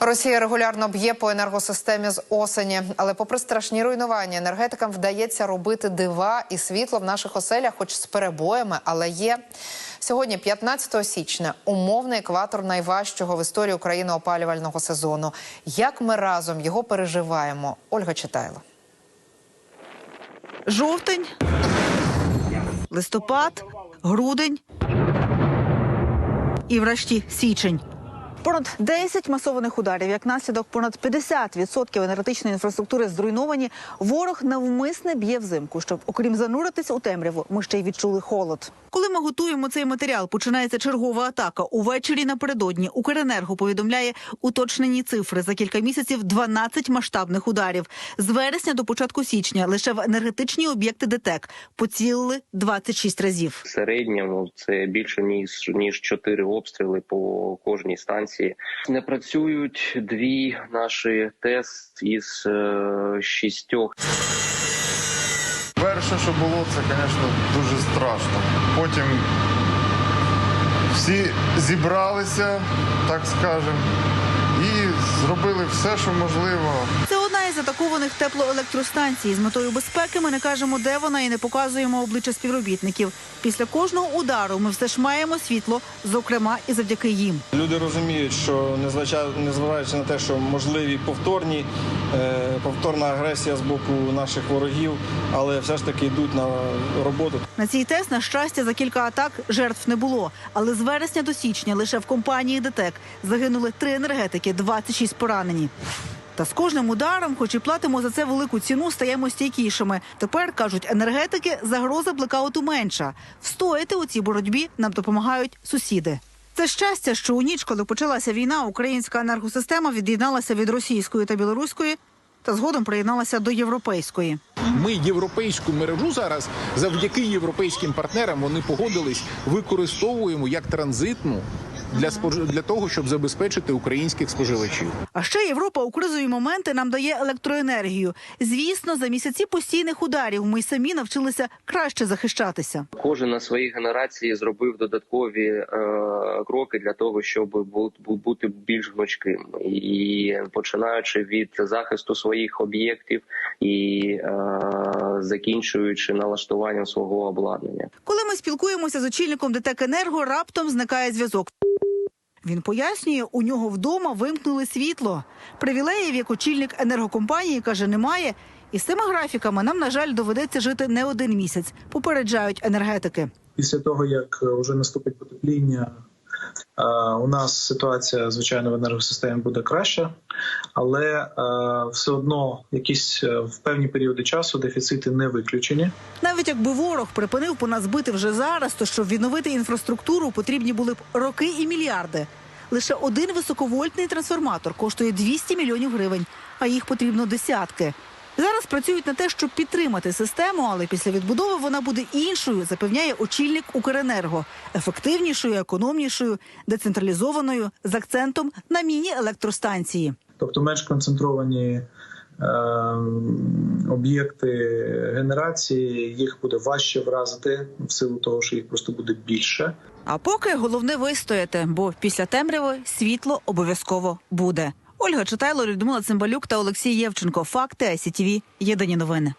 Росія регулярно б'є по енергосистемі з осені, але попри страшні руйнування, енергетикам вдається робити дива і світло в наших оселях, хоч з перебоями, але є. Сьогодні, 15 січня, умовний екватор найважчого в історії України опалювального сезону. Як ми разом його переживаємо? Ольга Читайло. Жовтень, листопад, грудень і врешті січень. Понад 10 масованих ударів, як наслідок понад 50% енергетичної інфраструктури зруйновані. Ворог навмисне б'є взимку, щоб, окрім зануритися у темряву, ми ще й відчули холод. Коли ми готуємо цей матеріал, починається чергова атака. Увечері напередодні Укренерго повідомляє уточнені цифри за кілька місяців 12 масштабних ударів. З вересня до початку січня лише в енергетичні об'єкти ДТЕК поцілили 26 разів. В середньому це більше ніж ніж чотири обстріли по кожній станції. Не працюють дві наші тест із е, шістьох. Перше, що було, це, звісно, дуже страшно. Потім всі зібралися, так скажемо, і зробили все, що можливо. Атакованих теплоелектростанцій. З метою безпеки ми не кажемо, де вона, і не показуємо обличчя співробітників. Після кожного удару ми все ж маємо світло, зокрема і завдяки їм. Люди розуміють, що незважаючи на те, що можливі повторні е, повторна агресія з боку наших ворогів, але все ж таки йдуть на роботу. На цей тест, на щастя, за кілька атак жертв не було. Але з вересня до січня лише в компанії ДТЕК загинули три енергетики, 26 поранені. Та з кожним ударом, хоч і платимо за це велику ціну, стаємо стійкішими. Тепер кажуть енергетики, загроза блекауту менша. Встояти у цій боротьбі нам допомагають сусіди. Це щастя, що у ніч, коли почалася війна, українська енергосистема від'єдналася від російської та білоруської, та згодом приєдналася до європейської. Ми європейську мережу зараз завдяки європейським партнерам вони погодились використовуємо як транзитну для спож... для того, щоб забезпечити українських споживачів. А ще Європа у кризові моменти нам дає електроенергію. Звісно, за місяці постійних ударів ми самі навчилися краще захищатися. Кожен на своїй генерації зробив додаткові е, кроки для того, щоб бу- бу- бути більш гнучким, і починаючи від захисту своїх об'єктів і е, закінчуючи налаштуванням свого обладнання. Коли ми спілкуємося з очільником ДТЕК Енерго, раптом зникає зв'язок. Він пояснює, у нього вдома вимкнули світло. Привілеїв, як очільник енергокомпанії, каже, немає. І з цими графіками нам, на жаль, доведеться жити не один місяць. Попереджають енергетики. після того, як е, вже наступить потепління, у нас ситуація, звичайно, в енергосистемі буде краща, але е, все одно якісь е, в певні періоди часу дефіцити не виключені. Навіть якби ворог припинив по нас бити вже зараз, то щоб відновити інфраструктуру, потрібні були б роки і мільярди. Лише один високовольтний трансформатор коштує 200 мільйонів гривень, а їх потрібно десятки. Зараз працюють на те, щоб підтримати систему, але після відбудови вона буде іншою, запевняє очільник Укренерго, ефективнішою, економнішою, децентралізованою з акцентом на міні-електростанції. тобто менш концентровані е, об'єкти генерації, їх буде важче вразити в силу того, що їх просто буде більше. А поки головне вистояти, бо після темряви світло обов'язково буде. Ольга Читайло, Людмила Цимбалюк та Олексій Євченко. Факти АСІТІВІ. Єдині новини.